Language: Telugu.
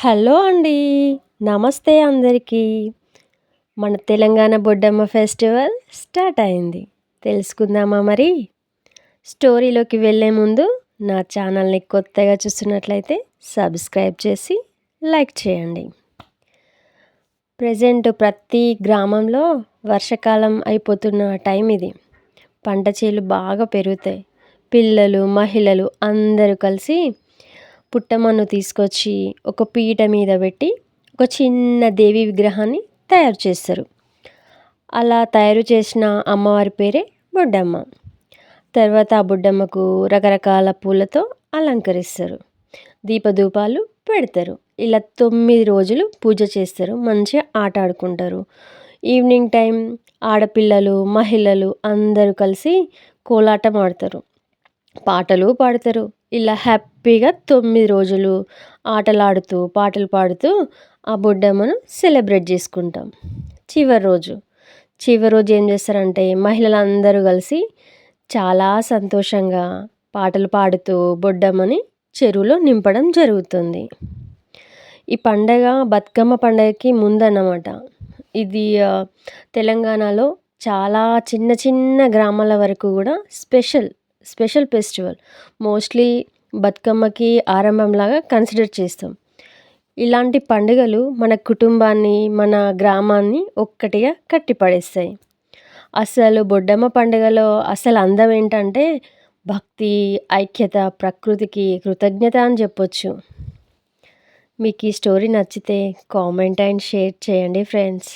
హలో అండి. నమస్తే అందరికీ. మన తెలంగాణ బొడ్డమ్మ ఫెస్టివల్ స్టార్ట్ అయింది. తెలుసుకుందామా మరి? స్టోరీలోకి వెళ్ళే ముందు నా ఛానల్ని కొత్తగా చూస్తున్నట్లయితే సబ్స్క్రైబ్ చేసి లైక్ చేయండి. ప్రజెంట్ ప్రతి గ్రామంలో వర్షాకాలం అయిపోతున్న టైం ఇది. పంట చేలు బాగా పెరుగుతాయి. పిల్లలు మహిళలు అందరూ కలిసి పుట్టమన్ను తీసుకొచ్చి ఒక పీట మీద పెట్టి ఒక చిన్న దేవి విగ్రహాన్ని తయారు చేస్తారు. అలా తయారు చేసిన అమ్మవారి పేరే బొడ్డమ్మ. తర్వాత ఆ బుడ్డమ్మకు రకరకాల పూలతో అలంకరిస్తారు. దీపధూపాలు పెడతారు. ఇలా తొమ్మిది రోజులు పూజ చేస్తారు. మంచిగా ఆట ఆడుకుంటారు. ఈవినింగ్ టైం ఆడపిల్లలు మహిళలు అందరూ కలిసి కోలాటం ఆడతారు. పాటలు పాడతారు. ఇలా హ్యాపీగా తొమ్మిది రోజులు ఆటలాడుతూ పాటలు పాడుతూ ఆ బొడ్డమ్మను సెలబ్రేట్ చేసుకుంటాం. చివరి రోజు. చివరి రోజు ఏం చేస్తారంటే మహిళలందరూ కలిసి చాలా సంతోషంగా పాటలు పాడుతూ బొడ్డమ్మని చెరువులో నింపడం జరుగుతుంది. ఈ పండగ బతుకమ్మ పండగకి ముందన్నమాట. ఇది తెలంగాణలో చాలా చిన్న చిన్న గ్రామాల వరకు కూడా స్పెషల్. Special festival. మోస్ట్లీ బతుకమ్మకి ఆరంభంలాగా కన్సిడర్ చేస్తాం. ఇలాంటి పండుగలు మన కుటుంబాన్ని మన గ్రామాన్ని ఒక్కటిగా కట్టిపడేస్తాయి. అసలు బొడ్డమ్మ పండుగలో అసలు అందం ఏంటంటే భక్తి ఐక్యత ప్రకృతికి కృతజ్ఞత అని చెప్పొచ్చు. మీకు ఈ స్టోరీ నచ్చితే కామెంట్ అండ్ షేర్ చేయండి ఫ్రెండ్స్.